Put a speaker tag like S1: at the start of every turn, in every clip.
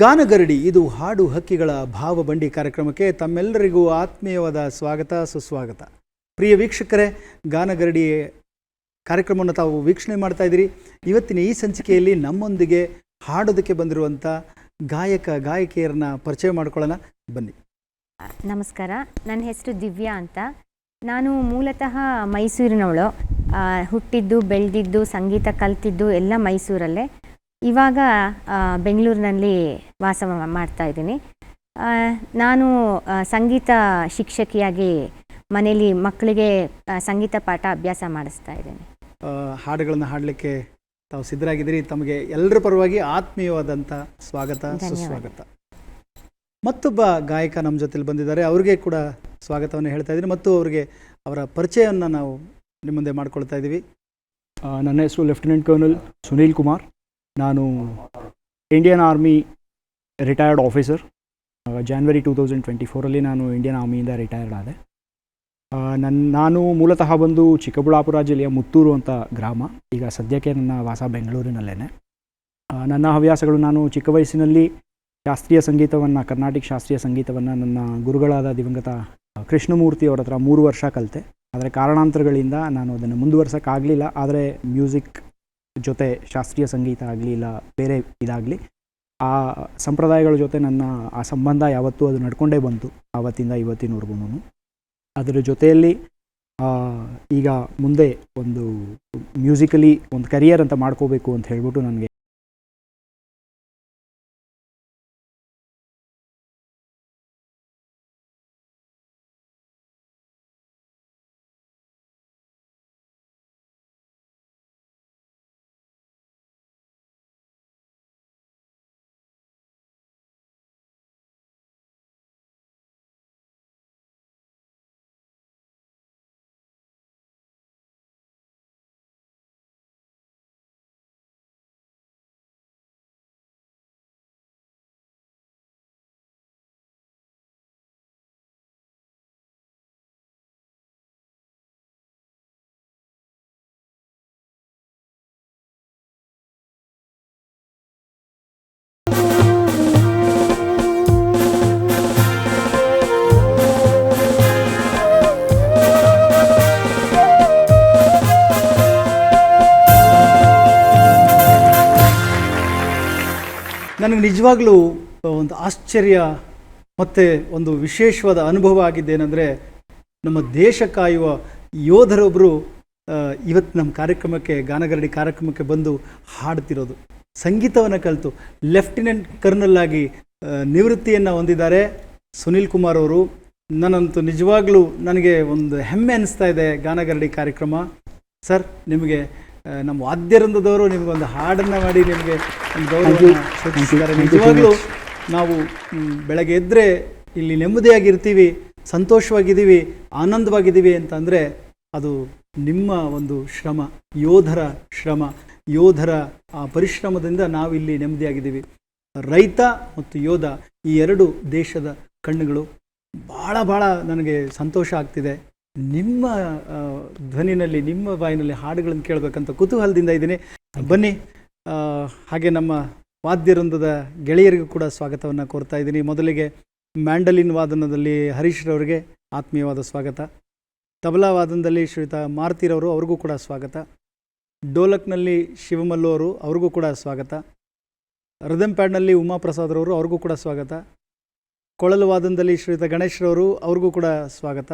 S1: ಗಾನಗರಡಿ, ಇದು ಹಾಡು ಹಕ್ಕಿಗಳ ಭಾವಬಂಡಿ ಕಾರ್ಯಕ್ರಮಕ್ಕೆ ತಮ್ಮೆಲ್ಲರಿಗೂ ಆತ್ಮೀಯವಾದ ಸ್ವಾಗತ, ಸುಸ್ವಾಗತ. ಪ್ರಿಯ ವೀಕ್ಷಕರೇ, ಗಾನಗರಡಿ ಕಾರ್ಯಕ್ರಮವನ್ನು ತಾವು ವೀಕ್ಷಣೆ ಮಾಡ್ತಾ ಇದ್ದೀರಿ. ಇವತ್ತಿನ ಈ ಸಂಚಿಕೆಯಲ್ಲಿ ನಮ್ಮೊಂದಿಗೆ ಹಾಡೋದಕ್ಕೆ ಬಂದಿರುವಂಥ ಗಾಯಕ, ಗಾಯಕಿಯರನ್ನ ಪರಿಚಯ ಮಾಡ್ಕೊಳ್ಳೋಣ. ಬನ್ನಿ.
S2: ನಮಸ್ಕಾರ, ನನ್ನ ಹೆಸರು ದಿವ್ಯಾ ಅಂತ. ನಾನು ಮೂಲತಃ ಮೈಸೂರಿನವಳು. ಹುಟ್ಟಿದ್ದು, ಬೆಳೆದಿದ್ದು, ಸಂಗೀತ ಕಲ್ತಿದ್ದು ಎಲ್ಲ ಮೈಸೂರಲ್ಲೇ. ಇವಾಗ ಬೆಂಗಳೂರಿನಲ್ಲಿ ವಾಸ ಮಾಡ್ತಾ ಇದ್ದೀನಿ. ನಾನು ಸಂಗೀತ ಶಿಕ್ಷಕಿಯಾಗಿ ಮನೆಯಲ್ಲಿ ಮಕ್ಕಳಿಗೆ ಸಂಗೀತ ಪಾಠ ಅಭ್ಯಾಸ ಮಾಡಿಸ್ತಾ ಇದ್ದೀನಿ.
S1: ಹಾಡುಗಳನ್ನು ಹಾಡಲಿಕ್ಕೆ ತಾವು ಸಿದ್ಧರಾಗಿದ್ದೀರಿ. ತಮಗೆ ಎಲ್ಲರ ಪರವಾಗಿ ಆತ್ಮೀಯವಾದಂಥ ಸ್ವಾಗತ ಸುಸ್ವಾಗತ. ಮತ್ತೊಬ್ಬ ಗಾಯಕ ನಮ್ಮ ಜೊತೆಲಿ ಬಂದಿದ್ದಾರೆ. ಅವ್ರಿಗೆ ಕೂಡ ಸ್ವಾಗತವನ್ನು ಹೇಳ್ತಾ ಇದ್ದೀನಿ. ಮತ್ತು ಅವರಿಗೆ ಅವರ ಪರಿಚಯವನ್ನು ನಾವು ನಿಮ್ಮ ಮುಂದೆ ಮಾಡ್ಕೊಳ್ತಾ ಇದ್ದೀವಿ.
S3: ನನ್ನ ಹೆಸರು ಲೆಫ್ಟಿನೆಂಟ್ ಕರ್ನಲ್ ಸುನೀಲ್ ಕುಮಾರ್. ನಾನು Indian army retired officer January two thousand twenty ಫೋರಲ್ಲಿ ನಾನು ಇಂಡಿಯನ್ ಆರ್ಮಿಯಿಂದ ರಿಟೈರ್ಡ್ ಆದೆ. ನನ್ನ ನಾನು ಮೂಲತಃ ಬಂದು ಚಿಕ್ಕಬಳ್ಳಾಪುರ ಜಿಲ್ಲೆಯ ಮುತ್ತೂರು ಅಂತ ಗ್ರಾಮ. ಈಗ ಸದ್ಯಕ್ಕೆ ನನ್ನ ವಾಸ ಬೆಂಗಳೂರಿನಲ್ಲೇ ನನ್ನ ಹವ್ಯಾಸಗಳು ನಾನು ಚಿಕ್ಕ ವಯಸ್ಸಿನಲ್ಲಿ ಶಾಸ್ತ್ರೀಯ ಸಂಗೀತವನ್ನು, ಕರ್ನಾಟಕ ಶಾಸ್ತ್ರೀಯ ಸಂಗೀತವನ್ನು ನನ್ನ ಗುರುಗಳಾದ ದಿವಂಗತ ಕೃಷ್ಣಮೂರ್ತಿ ಅವರ ಹತ್ರ ಮೂರು ವರ್ಷ ಕಲಿತೆ. ಆದರೆ ಕಾರಣಾಂತರಗಳಿಂದ ನಾನು ಅದನ್ನು ಮುಂದುವರ್ಸೋಕ್ಕಾಗಲಿಲ್ಲ. ಆದರೆ ಮ್ಯೂಸಿಕ್ ಜೊತೆ ಶಾಸ್ತ್ರೀಯ ಸಂಗೀತ ಆಗಲಿ ಇಲ್ಲ ಬೇರೆ ಇದಾಗಲಿ, ಆ ಸಂಪ್ರದಾಯಗಳ ಜೊತೆ ನನ್ನ, ಆ ಸಂಬಂಧ ಯಾವತ್ತೂ ಅದು ನಡ್ಕೊಂಡೇ ಬಂತು ಆವತ್ತಿಂದ ಇವತ್ತಿನವರೆಗೂ ಅದರ ಜೊತೆಯಲ್ಲಿ ಈಗ ಮುಂದೆ ಒಂದು ಮ್ಯೂಸಿಕಲಿ ಒಂದು ಕರಿಯರ್ ಅಂತ ಮಾಡ್ಕೋಬೇಕು ಅಂತ ಹೇಳ್ಬಿಟ್ಟು ನನಗೆ
S1: ನನಗೆ ನಿಜವಾಗ್ಲೂ ಒಂದು ಆಶ್ಚರ್ಯ ಮತ್ತು ಒಂದು ವಿಶೇಷವಾದ ಅನುಭವ ಆಗಿದ್ದೇನೆಂದರೆ, ನಮ್ಮ ದೇಶ ಕಾಯುವ ಯೋಧರೊಬ್ಬರು ಇವತ್ತು ನಮ್ಮ ಕಾರ್ಯಕ್ರಮಕ್ಕೆ, ಗಾನಗರಡಿ ಕಾರ್ಯಕ್ರಮಕ್ಕೆ ಬಂದು ಹಾಡ್ತಿರೋದು. ಸಂಗೀತವನ್ನು ಕಲಿತು, ಲೆಫ್ಟಿನೆಂಟ್ ಕರ್ನಲ್ ಆಗಿ ನಿವೃತ್ತಿಯನ್ನು ಹೊಂದಿದ್ದಾರೆ ಸುನೀಲ್ ಕುಮಾರ್ ಅವರು. ನನ್ನಂತೂ ನಿಜವಾಗ್ಲೂ ನನಗೆ ಒಂದು ಹೆಮ್ಮೆ ಅನಿಸ್ತಾ ಇದೆ ಗಾನಗರಡಿ ಕಾರ್ಯಕ್ರಮ. ಸರ್, ನಿಮಗೆ ನಮ್ಮ ವಾದ್ಯರಂಧದವರು ನಿಮಗೊಂದು ಹಾಡನ್ನು ಮಾಡಿ ನಿಮಗೆ ಒಂದು ಗೌರವ ಸೂಚಿಸಿದ್ದಾರೆ ನಿಜವಾಗ್ಲೂ ನಾವು ಬೆಳಗ್ಗೆ ಎದ್ದರೆ ಇಲ್ಲಿ ನೆಮ್ಮದಿಯಾಗಿರ್ತೀವಿ ಸಂತೋಷವಾಗಿದ್ದೀವಿ ಆನಂದವಾಗಿದ್ದೀವಿ ಅಂತಂದರೆ ಅದು ನಿಮ್ಮ ಒಂದು ಶ್ರಮ ಯೋಧರ ಶ್ರಮ ಯೋಧರ ಆ ಪರಿಶ್ರಮದಿಂದ ನಾವು ಇಲ್ಲಿ ನೆಮ್ಮದಿಯಾಗಿದ್ದೀವಿ. ರೈತ ಮತ್ತು ಯೋಧ ಈ ಎರಡು ದೇಶದ ಕಣ್ಣುಗಳು ಭಾಳ ಭಾಳ ನನಗೆ ಸಂತೋಷ ಆಗ್ತಿದೆ. ನಿಮ್ಮ ಧ್ವನಿನಲ್ಲಿ, ನಿಮ್ಮ ಬಾಯಿನಲ್ಲಿ ಹಾಡುಗಳನ್ನು ಕೇಳಬೇಕಂತ ಕುತೂಹಲದಿಂದ ಇದ್ದೀನಿ. ಬನ್ನಿ ಹಾಗೆ ನಮ್ಮ ವಾದ್ಯವೃಂದದ ಗೆಳೆಯರಿಗೂ ಕೂಡ ಸ್ವಾಗತವನ್ನು ಕೋರ್ತಾ ಇದ್ದೀನಿ. ಮೊದಲಿಗೆ ಮ್ಯಾಂಡಲಿನ್ ವಾದನದಲ್ಲಿ ಹರೀಶ್ರವರಿಗೆ ಆತ್ಮೀಯವಾದ ಸ್ವಾಗತ. ತಬಲಾ ವಾದನದಲ್ಲಿ ಶ್ರೀತಾ ಮಾರುತಿರವರು ಅವ್ರಿಗೂ ಕೂಡ ಸ್ವಾಗತ. ಡೋಲಕ್ನಲ್ಲಿ ಶಿವಮಲ್ಲು ಅವರು ಅವ್ರಿಗೂ ಕೂಡ ಸ್ವಾಗತ. ರಿದಮ್ ಪ್ಯಾಡ್ನಲ್ಲಿ ಉಮಾಪ್ರಸಾದ್ರವರು ಅವ್ರಿಗೂ ಕೂಡ ಸ್ವಾಗತ. ಕೊಳಲು ವಾದನದಲ್ಲಿ ಶ್ರೀತ ಗಣೇಶ್ರವರು ಅವ್ರಿಗೂ ಕೂಡ ಸ್ವಾಗತ.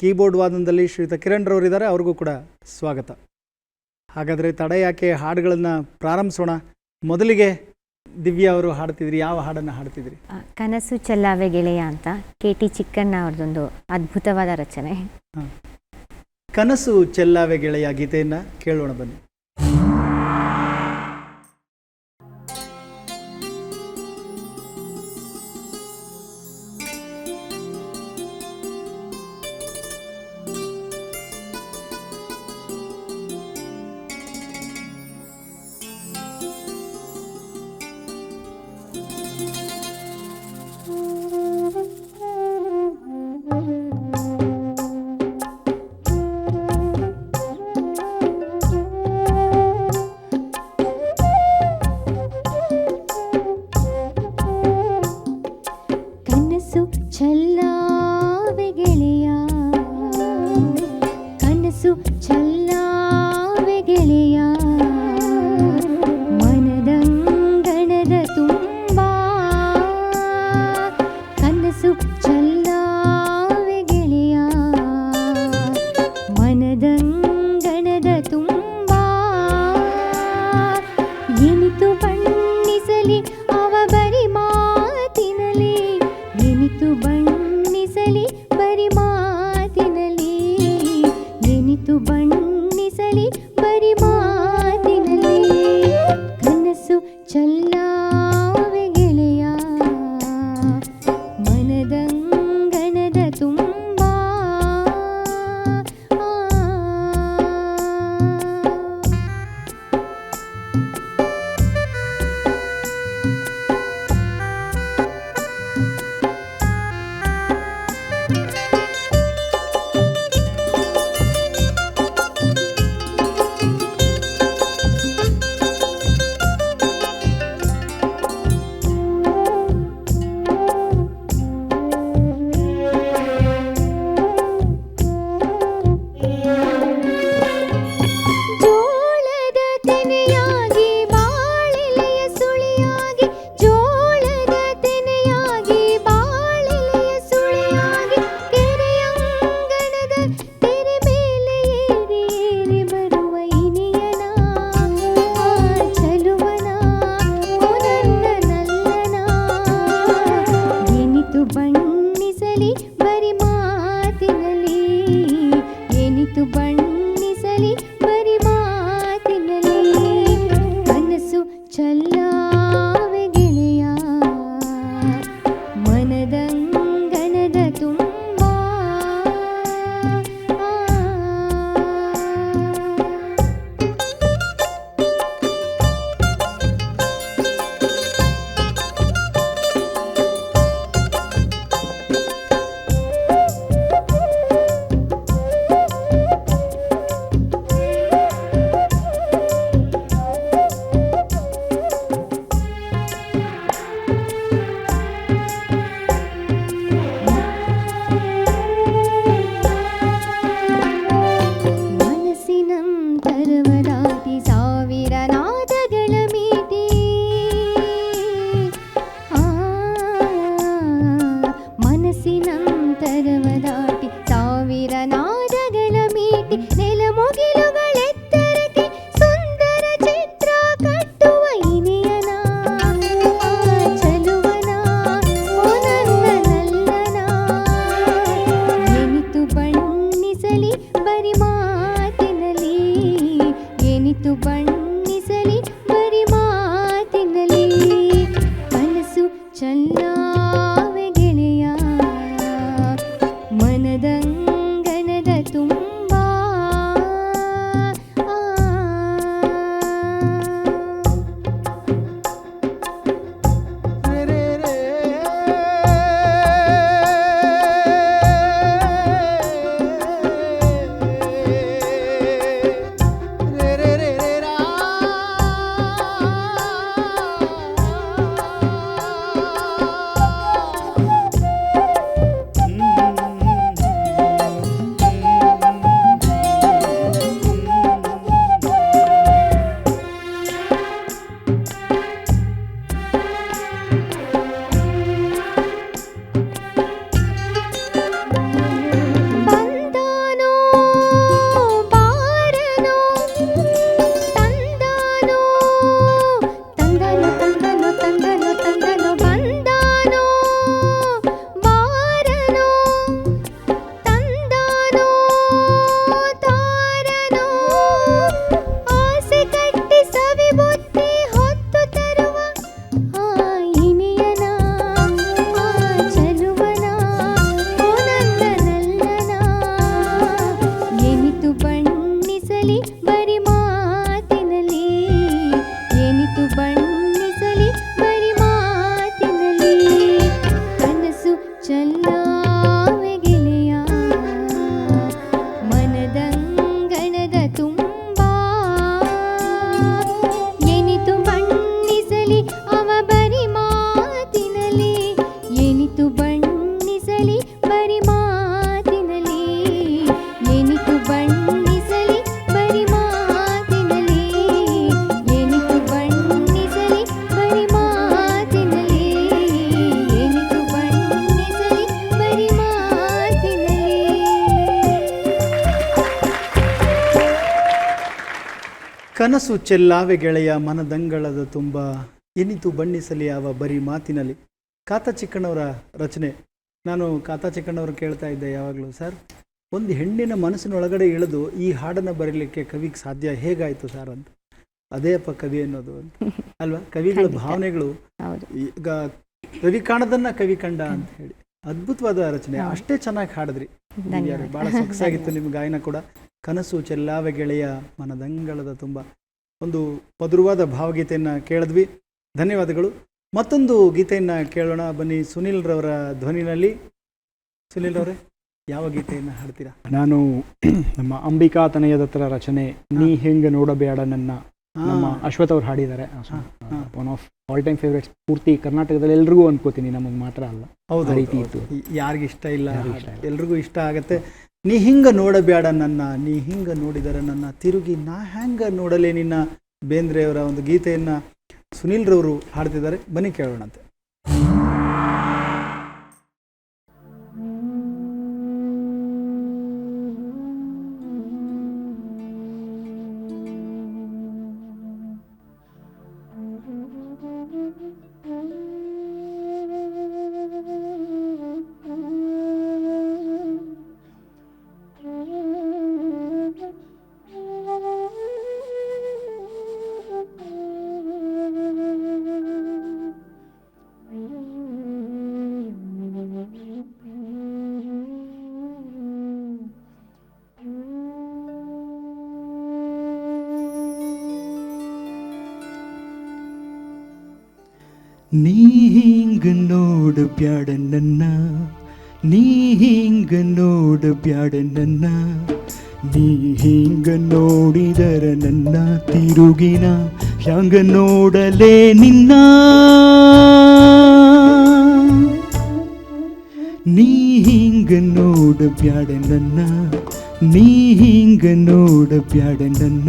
S1: ಕೀಬೋರ್ಡ್ ವಾದನದಲ್ಲಿ ಶ್ರೀಯುತ ಕಿರಣ್ ರವರು ಇದ್ದಾರೆ ಅವ್ರಿಗೂ ಕೂಡ ಸ್ವಾಗತ. ಹಾಗಾದರೆ ತಡ ಯಾಕೆ ಹಾಡುಗಳನ್ನು ಪ್ರಾರಂಭಿಸೋಣ? ಮೊದಲಿಗೆ ದಿವ್ಯಾ ಅವರು ಹಾಡ್ತಿದ್ರಿ ಯಾವ ಹಾಡನ್ನು ಹಾಡ್ತಿದ್ರಿ?
S2: ಕನಸು ಚೆಲ್ಲಾವೆ ಗೆಳೆಯ ಅಂತ ಕೆ ಟಿ ಚಿಕ್ಕಣ್ಣ ಅವ್ರದ್ದೊಂದು ಅದ್ಭುತವಾದ ರಚನೆ.
S1: ಕನಸು ಚೆಲ್ಲಾವೆ ಗೆಳೆಯ ಗೀತೆಯನ್ನು ಕೇಳೋಣ ಬನ್ನಿ.
S4: चन्ना
S1: ಕನಸು ಚೆಲ್ಲಾವೆ ಗೆಳೆಯ ಮನದಂಗಳದ ತುಂಬ ಎನಿತು ಬಣ್ಣಿಸಲಿ ಯಾವ ಬರೀ ಮಾತಿನಲ್ಲಿ. ಕಾತ ಚಿಕ್ಕಣ್ಣವರ ರಚನೆ. ನಾನು ಕಾತ ಚಿಕ್ಕಣ್ಣವರು ಕೇಳ್ತಾ ಇದ್ದೆ ಯಾವಾಗಲೂ ಸರ್. ಒಂದು ಹೆಣ್ಣಿನ ಮನಸ್ಸಿನೊಳಗಡೆ ಇಳಿದು ಈ ಹಾಡನ್ನು ಬರೀಲಿಕ್ಕೆ ಕವಿಗೆ ಸಾಧ್ಯ ಹೇಗಾಯಿತು ಸರ್ ಅಂತ. ಅದೇ ಅಪ್ಪ ಕವಿ ಅನ್ನೋದು ಅಂತ. ಅಲ್ವಾ? ಕವಿಗಳ ಭಾವನೆಗಳು ಈಗ ಕವಿ ಕಾಣದನ್ನ ಕವಿ ಕಂಡ ಅಂತ ಹೇಳಿ. ಅದ್ಭುತವಾದ ರಚನೆ. ಅಷ್ಟೇ ಚೆನ್ನಾಗಿ ಹಾಡಿದ್ರಿ. ಬಹಳ ಸೊಗಸಾಗಿತ್ತು ನಿಮ್ಮ ಗಾಯನ ಕೂಡ. ಕನಸು ಚೆಲ್ಲಾವೆ ಗೆಳೆಯ ಮನದಂಗಳದ ತುಂಬ. ಒಂದು ಮಧುರವಾದ ಭಾವಗೀತೆಯನ್ನು ಕೇಳಿದ್ವಿ. ಧನ್ಯವಾದಗಳು. ಮತ್ತೊಂದು ಗೀತೆಯನ್ನು ಕೇಳೋಣ. ಬನ್ನಿ ಸುನಿಲ್ ರವರ ಧ್ವನಿನಲ್ಲಿ. ಸುನಿಲ್ ರವರೇ ಯಾವ ಗೀತೆಯನ್ನು ಹಾಡ್ತೀರಾ?
S3: ನಾನು ನಮ್ಮ ಅಂಬಿಕಾ ತನಯದ ಹತ್ರ ರಚನೆ ನೀ ಹೆಂಗೆ ನೋಡಬೇಡ ನನ್ನ ನಮ್ಮ ಅಶ್ವಥ್ ಅವ್ರು ಹಾಡಿದ್ದಾರೆ. One of all time favourites ಪೂರ್ತಿ ಕರ್ನಾಟಕದಲ್ಲಿ ಎಲ್ರಿಗೂ ಅನ್ಕೋತೀನಿ ನಮಗೆ ಮಾತ್ರ ಅಲ್ಲ.
S1: ಹೌದು
S3: ರೀತಿ ಇತ್ತು.
S1: ಇಷ್ಟ ಇಲ್ಲ.
S3: ಯಾರಿಗ್ ಇಷ್ಟ ಇಲ್ಲ.
S1: ಎಲ್ರಿಗೂ ಇಷ್ಟ ಆಗತ್ತೆ. ನೀ ಹಿಂಗ ನೋಡಬೇಡ ನನ್ನ, ನೀ ಹಿಂಗ ನೋಡಿದರೆ ನನ್ನ. ತಿರುಗಿ ನಾ ಹ್ಯಾಂಗ ನೋಡಲೇ ನಿನ್ನ? ಬೇಂದ್ರೆಯವರ ಒಂದು ಗೀತೆಯನ್ನು ಸುನೀಲ್ರವರು ಹಾಡ್ತಿದ್ದಾರೆ. ಬನ್ನಿ ಕೇಳೋಣಂತೆ.
S4: ನೀ ಹಿಂಗ ನೋಡ ಬ್ಯಾಡ ನನ್ನ ನೀ ಹಿಂಗ ನೋಡ ಬ್ಯಾಡ ನನ್ನ ನೀ ಹಿಂಗ ನೋಡಿದರ ನನ್ನ ತಿರುಗಿನ, ಹ್ಯಾಂಗ ನೋಡಲೇ ನಿನ್ನ? ನೀ ಹಿಂಗ ನೋಡು ಬ್ಯಾಡ ನನ್ನ ನೀ ಹಿಂಗ ನೋಡ ಬ್ಯಾಡ ನನ್ನ.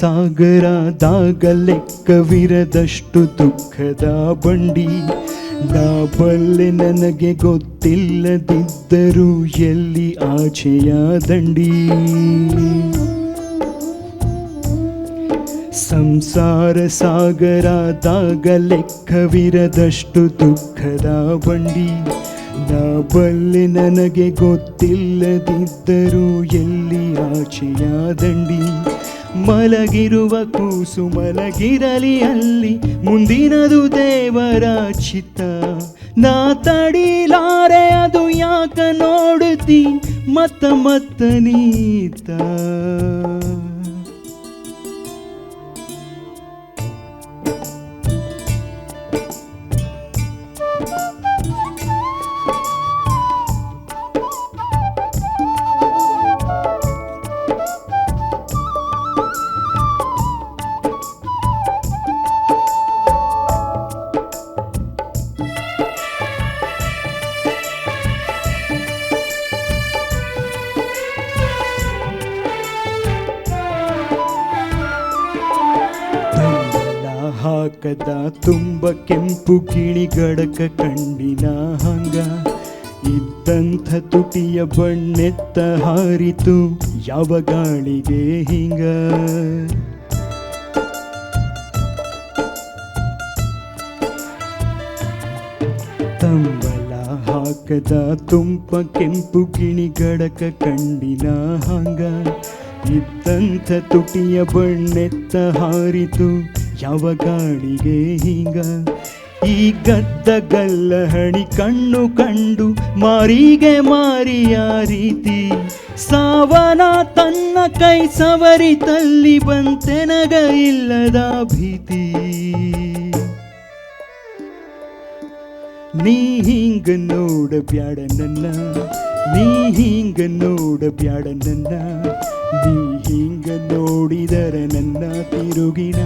S4: ಸಾಗರದಾಗ ಲೆಕ್ಕವಿರದಷ್ಟು ದುಃಖದ ಬಂಡಿ. ನಾ ಬಲ್ಲೆ ನನಗೆ ಗೊತ್ತಿಲ್ಲದಿದ್ದರೂ ಎಲ್ಲಿ ಆಚೆಯ ದಂಡಿ. ಸಂಸಾರ ಸಾಗರದಾಗ ಲೆಕ್ಕವಿರದಷ್ಟು ದುಃಖದ ಬಂಡಿ. ನಾ ಬಲ್ಲೆ ನನಗೆ ಗೊತ್ತಿಲ್ಲದಿದ್ದರೂ ಎಲ್ಲಿ ಆಚೆಯ ದಂಡಿ. ಮಲಗಿರುವ ಕೂಸು ಮಲಗಿರಲಿ ಅಲ್ಲಿ ಮುಂದಿನದು ದೇವರ ಚಿತ್ತ. ನಾ ತಡಿಲಾರೆ ಅದು ಯಾಕ ನೋಡುತ್ತಿ? ಮತ್ತ ಮತ್ತ ನೀತ. ಹಾಕದ ತುಂಬ ಕೆಂಪು ಕಿಣಿ ಗಡಕ ಕಂಡಿನ ಹಂಗ. ಇದ್ದಂಥ ತುಟಿಯ ಬಣ್ಣೆತ್ತ ಹಾರಿತು ಯಾವ ಗಾಳಿಗೆ ಹಿಂಗ. ತಂಬಲ ಹಾಕದ ತುಂಬ ಕೆಂಪು ಕಿಣಿ ಗಡಕ ಕಂಡಿನ ಹಂಗ. ಇದ್ದಂಥ ತುಟಿಯ ಬಣ್ಣೆತ್ತ ಹಾರಿತು ಯಾವ ಗಾಳಿಗೆ ಹಿಂಗ? ಈ ಗದ್ದ ಗಲ್ಲ ಹಣಿ ಕಣ್ಣು ಕಂಡು ಮಾರಿಗೆ ಮಾರಿಯ ರೀತಿ. ಸಾವನ ತನ್ನ ಕೈ ಸವರಿ ತಲ್ಲಿ ಬಂತೆನಗ ಇಲ್ಲದ ಭೀತಿ. ನೀ ಹಿಂಗ ನೋಡ ಬ್ಯಾಡ ನನ್ನ, ನೀ ಹಿಂಗ ನೋಡ ಬ್ಯಾಡ ನನ್ನ, ನೀ ಹಿಂಗ ನೋಡಿದರ ನನ್ನ ತಿರುಗಿನ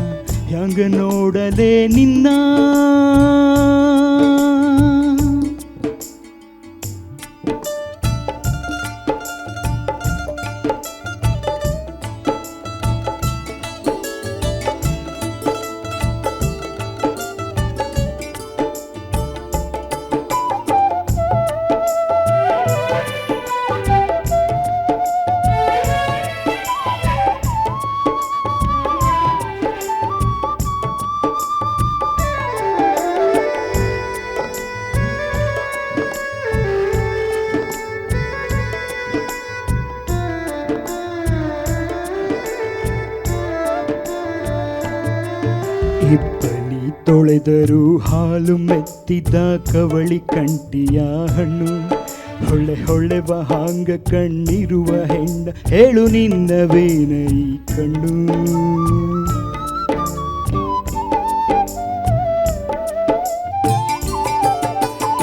S4: ಹ್ಯಾಂಗ ನೋಡಲೆ ನಿನ್ನ ತೊಳೆದರು ಹಾಲು ಮೆತ್ತಿದ ಕವಳಿ ಕಂಟಿಯ ಹಣ್ಣು. ಹೊಳೆ ಹೊಳೆವ ಹಾಂಗ ಕಣ್ಣಿರುವ ಹೆಂಡ ಹೇಳು ನಿನ್ನವೇನ ಈ ಕಣ್ಣು.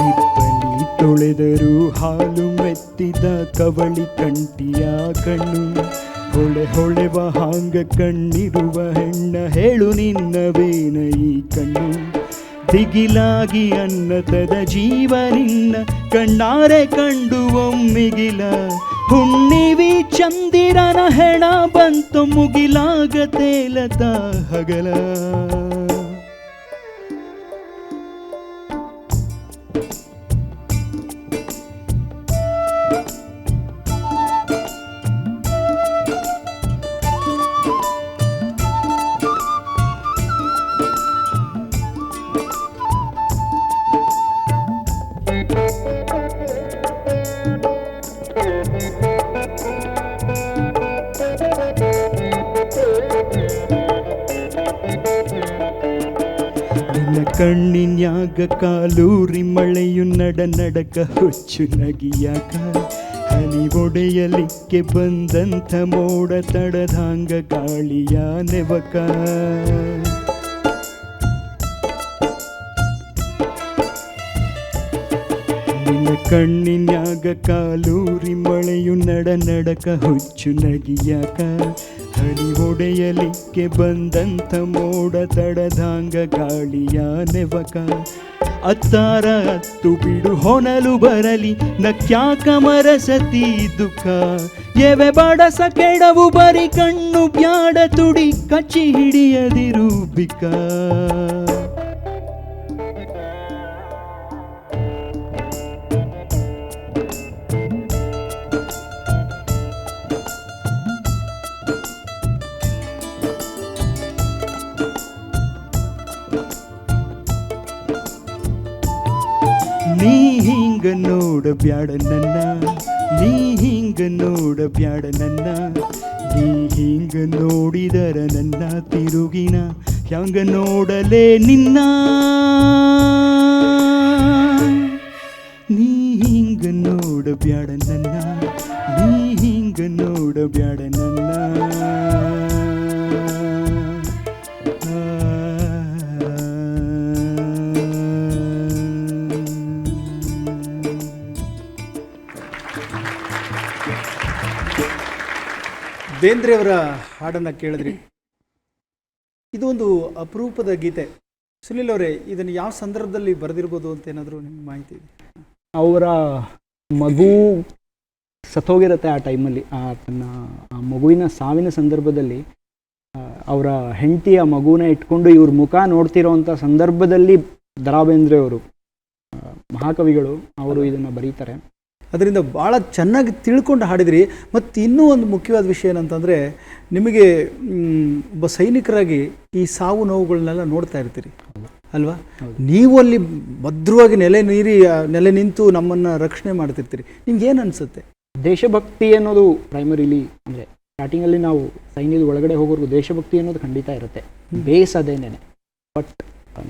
S4: ಇಬ್ಬನಿ ತೊಳೆದರು ಹಾಲು ಮೆತ್ತಿದ ಕವಳಿ ಕಂಟಿಯ ಕಣ್ಣು. ಹೊಳೆ ಹೊಳೆವ ಹಾಂಗ ಕಣ್ಣಿರುವ ಹೆಣ್ಣ ಹೇಳು ನಿನ್ನವೇನ ಈ ಕಣ್ಣು. ದಿಗಿಲಾಗಿ ಅನ್ನತದ ಜೀವ ನಿನ್ನ ಕಣ್ಣಾರೆ ಕಂಡು ಒಮ್ಮಿಗಿಲ. ಹುಣ್ಣಿವಿ ಚಂದಿರನ ಹೆಣ ಬಂತು ಮುಗಿಲಾಗ ತೇಲತ ಹಗಲ. ಕಾಲೂರಿ ಮಳೆಯು ನಡ ನಡಕ ಹುಚ್ಚು ನಗಿಯಾಕ. ಹನಿ ಒಡೆಯಲಿಕ್ಕೆ ಬಂದಂಥ ಮೋಡ ತಡದಾಂಗ ಗಾಳಿಯ ನೆವಕ. ಕಣ್ಣಿನ್ಯಾಗ ಕಾಲೂರಿ ಮಳೆಯು ನಡ ನಡಕ ಹುಚ್ಚು ನಗಿಯಾಕ. ಹನಿ ಒಡೆಯಲಿಕ್ಕೆ ಬಂದಂಥ ಮೋಡ ತಡದಾಂಗ ಗಾಳಿಯ ನೆವಕ. ಅತ್ತಾರ ಹತ್ತು ಬಿಡು ಹೊನಲು ಬರಲಿ ನಕ್ಯಾ ಕಮರ ಸತಿ ದುಃಖ. ಎವೆ ಬಡಸ ಕೆಡವು ಬರಿ ಕಣ್ಣು ಬ್ಯಾಡ ತುಡಿ, ಕಚ್ಚಿ ಹಿಡಿಯದಿರು ಬಿಕ್ಕ ನೀ ಹಿಂಗ ನೋಡ ಬ್ಯಾಡ ನನ್ನ ನೀ ಹಿಂಗ ನೋಡ ಬ್ಯಾಡ ನನ್ನ ನೀ ಹಿಂಗ ನೋಡಿದರ ನನ್ನ ತಿರುಗಿನ ಹ್ಯಾಂಗ ನೋಡಲೇ ನಿನ್ನ ನೀ ಹಿಂಗ ನೋಡ ಬ್ಯಾಡ
S1: ಬೇಂದ್ರೆಯವರ ಹಾಡನ್ನು ಕೇಳಿದ್ರಿ. ಇದು ಒಂದು ಅಪರೂಪದ ಗೀತೆ. ಸುನಿಲ್ ಅವರೇ ಇದನ್ನು ಯಾವ ಸಂದರ್ಭದಲ್ಲಿ ಬರೆದಿರ್ಬೋದು ಅಂತ ಏನಾದರೂ ನಿಮ್ಗೆ ಮಾಹಿತಿ ಇದೆ?
S3: ಅವರ ಮಗು ಸತ್ತೋಗಿರುತ್ತೆ ಆ ಟೈಮಲ್ಲಿ. ಆ ತನ್ನ ಆ ಮಗುವಿನ ಸಾವಿನ ಸಂದರ್ಭದಲ್ಲಿ ಆ, ಅವರ ಹೆಂಡತಿಯ ಮಗುನ ಇಟ್ಕೊಂಡು ಇವ್ರ ಮುಖ ನೋಡ್ತಿರೋವಂಥ ಸಂದರ್ಭದಲ್ಲಿ ದರಾ ಬೇಂದ್ರೆಯವರು ಮಹಾಕವಿಗಳು ಅವರು ಇದನ್ನು ಬರೀತಾರೆ.
S1: ಅದರಿಂದ ಭಾಳ ಚೆನ್ನಾಗಿ ತಿಳ್ಕೊಂಡು ಹಾಡಿದಿರಿ. ಮತ್ತು ಇನ್ನೂ ಒಂದು ಮುಖ್ಯವಾದ ವಿಷಯ ಏನಂತಂದರೆ ನಿಮಗೆ ಒಬ್ಬ ಸೈನಿಕರಾಗಿ ಈ ಸಾವು ನೋವುಗಳನ್ನೆಲ್ಲ ನೋಡ್ತಾ ಇರ್ತೀರಿ. ಅಲ್ವಾ? ನೀವು ಅಲ್ಲಿ ಭದ್ರವಾಗಿ ನೆಲೆ ನೀರಿ ನೆಲೆ ನಿಂತು ನಮ್ಮನ್ನು ರಕ್ಷಣೆ ಮಾಡ್ತಿರ್ತೀರಿ. ನಿಮ್ಗೆ ಏನು ಅನಿಸುತ್ತೆ?
S3: ದೇಶಭಕ್ತಿ ಅನ್ನೋದು ಪ್ರೈಮರಿಲಿ ಅಂದರೆ ಸ್ಟಾರ್ಟಿಂಗಲ್ಲಿ ನಾವು ಸೈನ್ಯದ ಒಳಗಡೆ ಹೋಗೋರ್ಗು ದೇಶಭಕ್ತಿ ಅನ್ನೋದು ಖಂಡಿತ ಇರುತ್ತೆ. ಬೇಸ್ ಅದೇನೇ ಬಟ್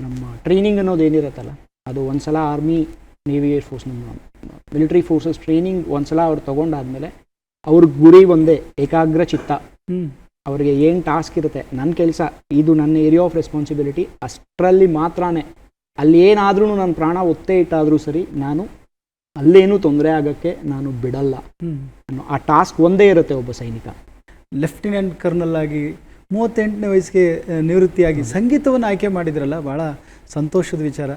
S3: ನಮ್ಮ ಟ್ರೈನಿಂಗ್ ಅನ್ನೋದು ಏನಿರುತ್ತಲ್ಲ ಅದು ಒಂದು ಸಲ army navy air force military forces training ಒಂದ್ಸಲ ಅವ್ರು ತಗೊಂಡಾದ್ಮೇಲೆ ಅವ್ರ ಗುರಿ ಒಂದೇ ಏಕಾಗ್ರ ಚಿತ್ತ. ಅವರಿಗೆ ಏನು ಟಾಸ್ಕ್ ಇರುತ್ತೆ ನನ್ನ ಕೆಲಸ ಇದು ನನ್ನ ಏರಿಯಾ ಆಫ್ ರೆಸ್ಪಾನ್ಸಿಬಿಲಿಟಿ ಅಷ್ಟರಲ್ಲಿ ಮಾತ್ರನೇ. ಅಲ್ಲಿ ಏನಾದ್ರೂ ನನ್ನ ಪ್ರಾಣ ಒತ್ತೆ ಇಟ್ಟಾದರೂ ಸರಿ ನಾನು ಅಲ್ಲೇನು ತೊಂದರೆ ಆಗೋಕ್ಕೆ ನಾನು ಬಿಡಲ್ಲ. ಅನ್ನೋ ಆ ಟಾಸ್ಕ್ ಒಂದೇ ಇರುತ್ತೆ ಒಬ್ಬ ಸೈನಿಕ.
S5: ಲೆಫ್ಟಿನೆಂಟ್ ಕರ್ನಲ್ ಆಗಿ ಮೂವತ್ತೆಂಟನೇ ವಯಸ್ಸಿಗೆ ನಿವೃತ್ತಿಯಾಗಿ ಸಂಗೀತವನ್ನು ಆಯ್ಕೆ ಮಾಡಿದ್ರಲ್ಲ ಭಾಳ ಸಂತೋಷದ ವಿಚಾರ.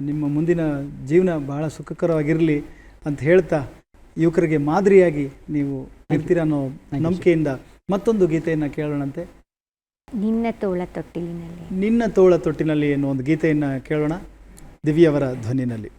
S5: ನಿಮ್ಮ ಮುಂದಿನ ಜೀವನ ಬಹಳ ಸುಖಕರವಾಗಿರಲಿ ಅಂತ ಹೇಳ್ತಾ ಯುವಕರಿಗೆ ಮಾದರಿಯಾಗಿ ನೀವು ಇರ್ತೀರ ಅನ್ನೋ ನಂಬಿಕೆಯಿಂದ ಮತ್ತೊಂದು ಗೀತೆಯನ್ನು ಕೇಳೋಣಂತೆ.
S2: ನಿನ್ನ ತೋಳ ತೊಟ್ಟಿಲಿನಲ್ಲಿ.
S5: ನಿನ್ನ ತೋಳ ತೊಟ್ಟಿನಲ್ಲಿ ಎನ್ನುವ ಒಂದು ಗೀತೆಯನ್ನು ಕೇಳೋಣ. ದಿವ್ಯವರ ಧ್ವನಿನಲ್ಲಿ.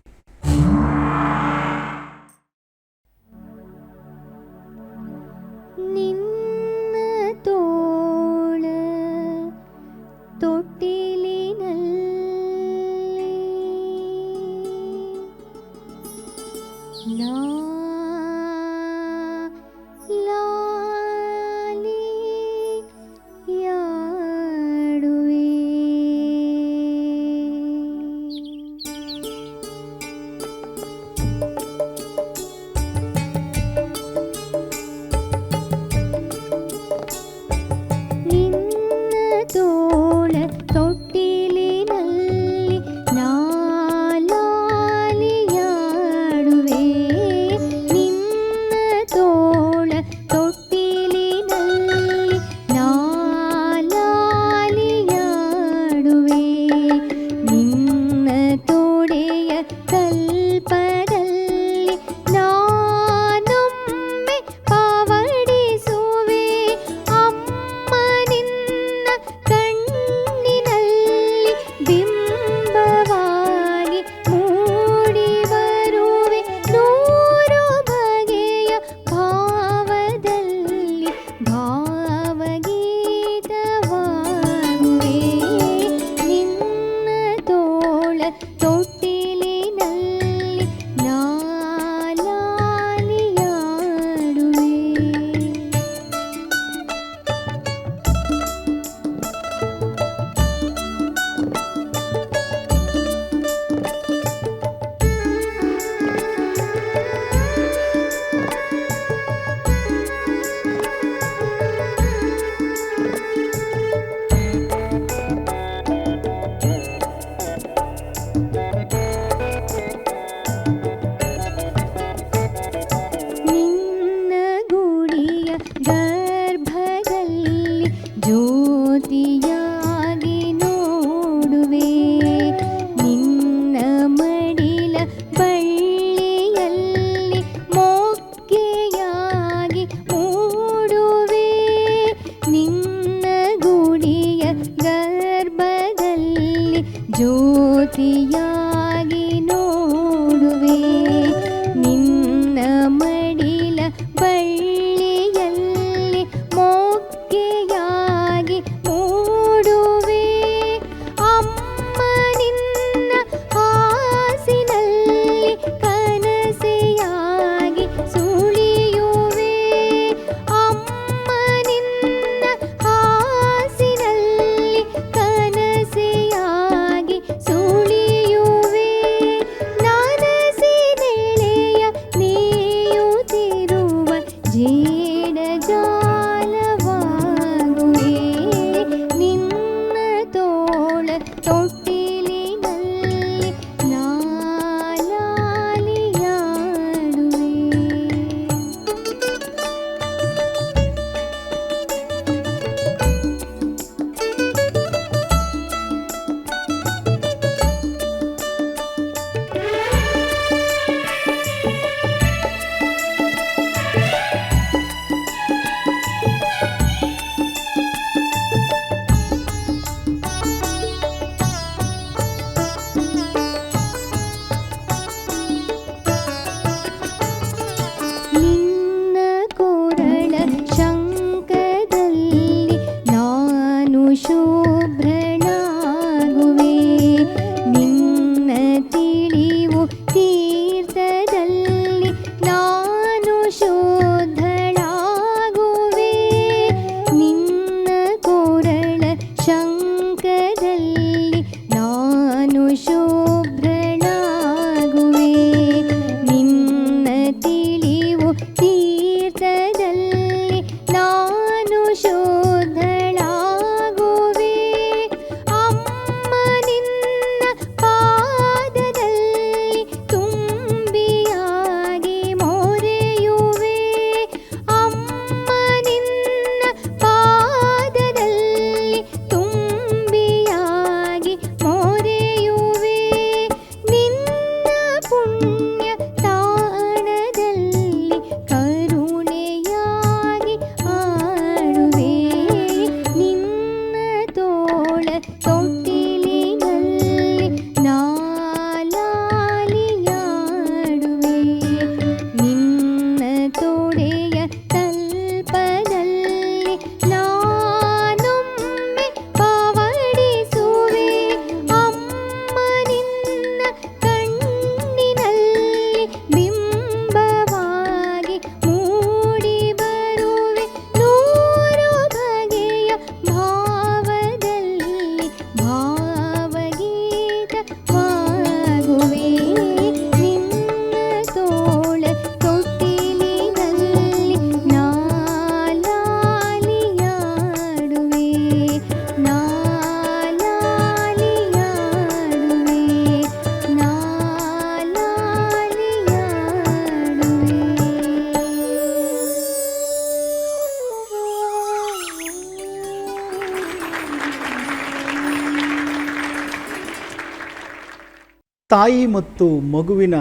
S1: ತಾಯಿ ಮತ್ತು ಮಗುವಿನ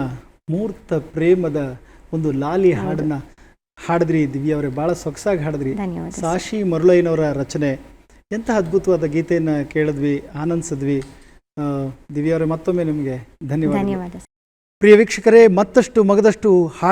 S1: ಮೂರ್ತ ಪ್ರೇಮದ ಒಂದು ಲಾಲಿ ಹಾಡನ್ನ ಹಾಡಿದ್ರಿ ದಿವ್ಯ ಅವರೇ ಬಹಳ ಸೊಗಸಾಗಿ ಹಾಡಿದ್ರಿ. ಸಾಶಿ ಮರುಳಯ್ಯನವರ ರಚನೆ. ಎಂಥ ಅದ್ಭುತವಾದ ಗೀತೆಯನ್ನು ಕೇಳಿದ್ವಿ ಆನಂದಿಸಿದ್ವಿ. ದಿವ್ಯ ಅವರೇ ಮತ್ತೊಮ್ಮೆ ನಿಮಗೆ ಧನ್ಯವಾದ ಪ್ರಿಯ ವೀಕ್ಷಕರೇ ಮತ್ತಷ್ಟು ಮಗದಷ್ಟು ಹಾಡು